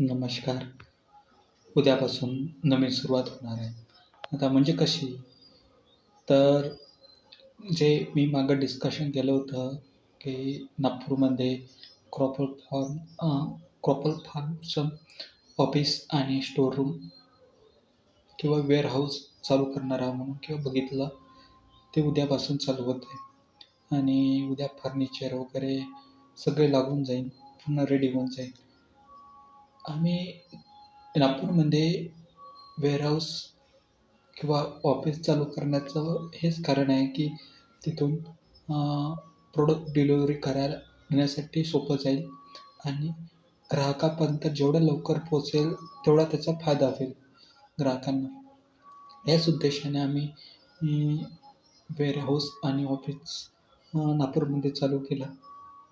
नमस्कार. उद्यापासून नवीन सुरुवात होणार आहे. आता म्हणजे कशी? तर जे मी मागं डिस्कशन केलं होतं की नागपूरमध्ये क्रॉपल फॉर्म क्रॉपर फार्मचं ऑफिस आणि स्टोर रूम किंवा वेअरहाऊस चालू करणार आहे म्हणून किंवा बघितलं ते उद्यापासून चालू होत आहे. आणि उद्या फर्निचर वगैरे सगळे लागून जाईल पूर्ण रेडी होऊन जाईल. आम्ही नागपूरमध्ये वेअरहाऊस किंवा ऑफिस चालू करण्याचं हेच कारण आहे की तिथून प्रोडक्ट डिलिव्हरी करायला नेण्यासाठी सोपं जाईल आणि ग्राहकापर्यंत जेवढं लवकर पोचेल तेवढा त्याचा फायदा होईल ग्राहकांना. याच उद्देशाने आम्ही वेअरहाऊस आणि ऑफिस नागपूरमध्ये चालू केलं.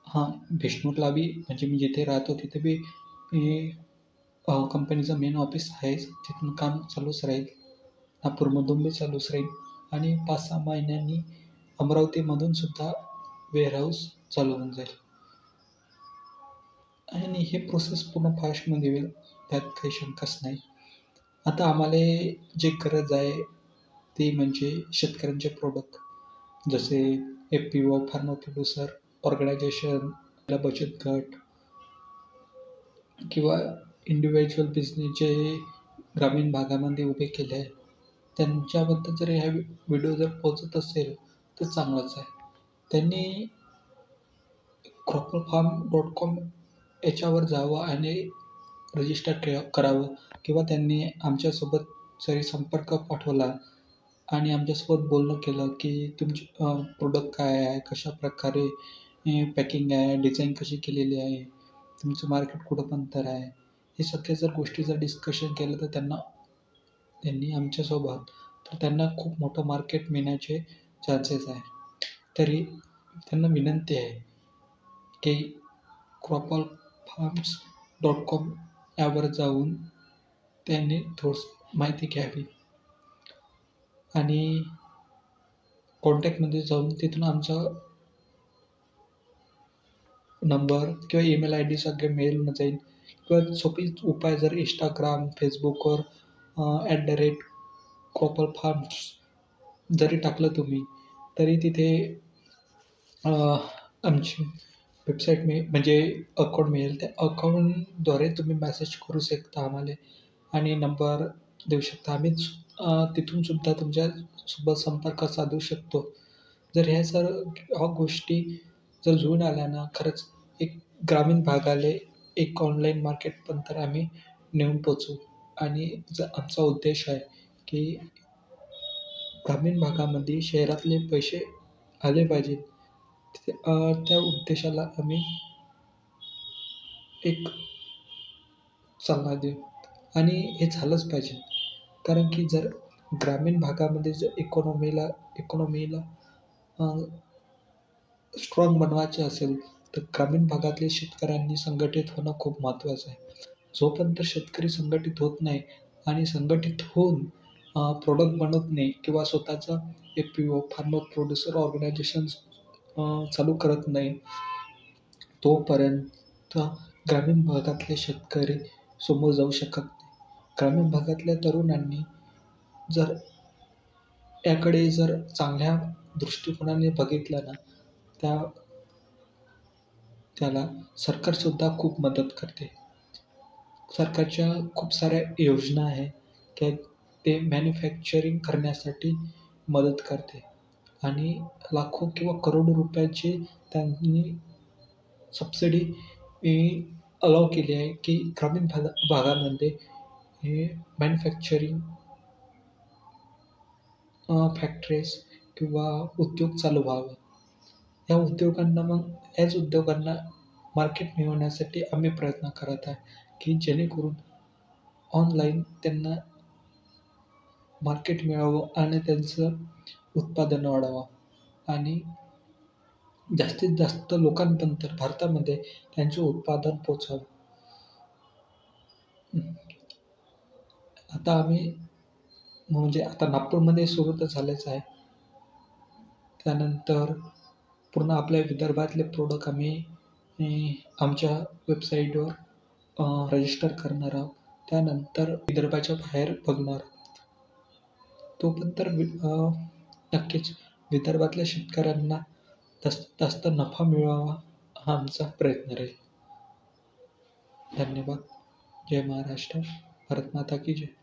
हां बिष्णूरला बी म्हणजे मी जिथे राहतो तिथे बी कंपनीचं मेन ऑफिस आहेच. तिथून काम चालूच राहील. नागपूरमधून बी चालूच राहील. आणि पाच सहा महिन्यांनी अमरावतीमधून सुद्धा वेअरहाऊस चालू होऊन जाईल. आणि हे प्रोसेस पूर्ण फास्टमध्ये होईल. त्यात काही शंकाच नाही. आता आम्हाला जे गरज आहे ती म्हणजे शेतकऱ्यांचे प्रोडक्ट जसे F P O farmer producer organisation बचत गट किंवा इंडिव्हिज्युअल बिझनेस जे ग्रामीण भागामध्ये उभे केले आहे त्यांच्याबद्दल जर ह्या व्हिडिओ जर पोचत असेल तर चांगलंच आहे. त्यांनी क्रॉपर फार्म डॉट कॉम याच्यावर जावं आणि रजिस्टर के करावं किंवा त्यांनी आमच्यासोबत जरी संपर्क पाठवला आणि आमच्यासोबत बोलणं केलं की तुमची प्रोडक्ट काय आहे कशा प्रकारे पॅकिंग आहे डिझाईन कशी केलेली आहे तुमचं मार्केट कुठं पण तर आहे. हे सगळे जर गोष्टी जर डिस्कशन केलं तर त्यांना त्यांनी आमच्यासोबत तर त्यांना खूप मोठं मार्केट मिळण्याचे चान्सेस आहे. तरी त्यांना विनंती आहे की क्रॉपल फार्म्स डॉट कॉम यावर जाऊन त्यांनी थोडंसं माहिती घ्यावी. आणि कॉन्टॅक्टमध्ये जाऊन तिथून आमचा नंबर किंवा ईमेल आय डी सगळे मेलनं जाईल. किंवा सोपी उपाय जर इंस्टाग्राम फेसबुकवर at the rate Cropper Farms जरी टाकलं तुम्ही तरी तिथे आमची वेबसाईट मी म्हणजे अकाऊंट मिळेल. त्या अकाऊंटद्वारे तुम्ही मॅसेज करू शकता आम्हाला आणि नंबर देऊ शकता. आम्ही तिथून सुद्धा तुमच्यासोबत संपर्क साधू शकतो. जर ह्या सर ह्या गोष्टी जर जुळून आल्या ना खरंच एक ग्रामीण भागाला एक ऑनलाईन मार्केटपर्यंत आम्ही नेऊन पोचू आणि ज आमचा उद्देश आहे की ग्रामीण भागामध्ये शहरातले पैसे आले पाहिजेत त्या उद्देशाला आम्ही एक चालना देऊ. आणि हे झालंच पाहिजे. कारण की जर ग्रामीण भागामध्ये जर इकॉनॉमीला इकॉनॉमीला स्ट्रॉंग बनवायचे असेल तर ग्रामीण भागातले शेतकऱ्यांनी संघटित होणं खूप महत्त्वाचं आहे. जोपर्यंत शेतकरी संघटित होत नाही आणि संघटित होऊन प्रोडक्ट बनवत नाही किंवा स्वतःचा F P O farmer producer organisations चालू करत नाही तोपर्यंत ग्रामीण भागातले शेतकरी समोर जाऊ शकत नाही. ग्रामीण भागातल्या तरुणांनी जर याकडे जर चांगल्या दृष्टिकोनाने बघितलं ना त्या त्याला सरकारसुद्धा खूप मदत करते. सरकारच्या खूप साऱ्या योजना आहे त्या ते मॅन्युफॅक्चरिंग करण्यासाठी मदत करते. आणि लाखो किंवा करोडो रुपयाची त्यांनी सबसिडी अलाव केली आहे की ग्रामीण भागा भागामध्ये हे मॅन्युफॅक्चरिंग फॅक्टरीज किंवा उद्योग चालू व्हावं. या उद्योगांना मग याच उद्योगांना मार्केट मिळवण्यासाठी आम्ही प्रयत्न करत आहे की जेणेकरून ऑनलाईन त्यांना मार्केट मिळावं आणि त्यांचं उत्पादन वाढावं. आणि जास्तीत जास्त लोकांपर्यंत भारतामध्ये त्यांचे उत्पादन पोचावं आता आम्ही म्हणजे आता नागपूरमध्ये सुरू तर झालेच आहे. त्यानंतर पूर्ण आपल्या विदर्भातले प्रोडक्ट आम्ही आमच्या वेबसाईटवर रजिस्टर करणार आहोत. त्यानंतर विदर्भाच्या बाहेर बघणार आहोत. तो पण तर वि नक्कीच विदर्भातल्या शेतकऱ्यांना जास्तीत जास्त नफा मिळावा हा आमचा प्रयत्न राहील. धन्यवाद. जय महाराष्ट्र. भारत माता की जय.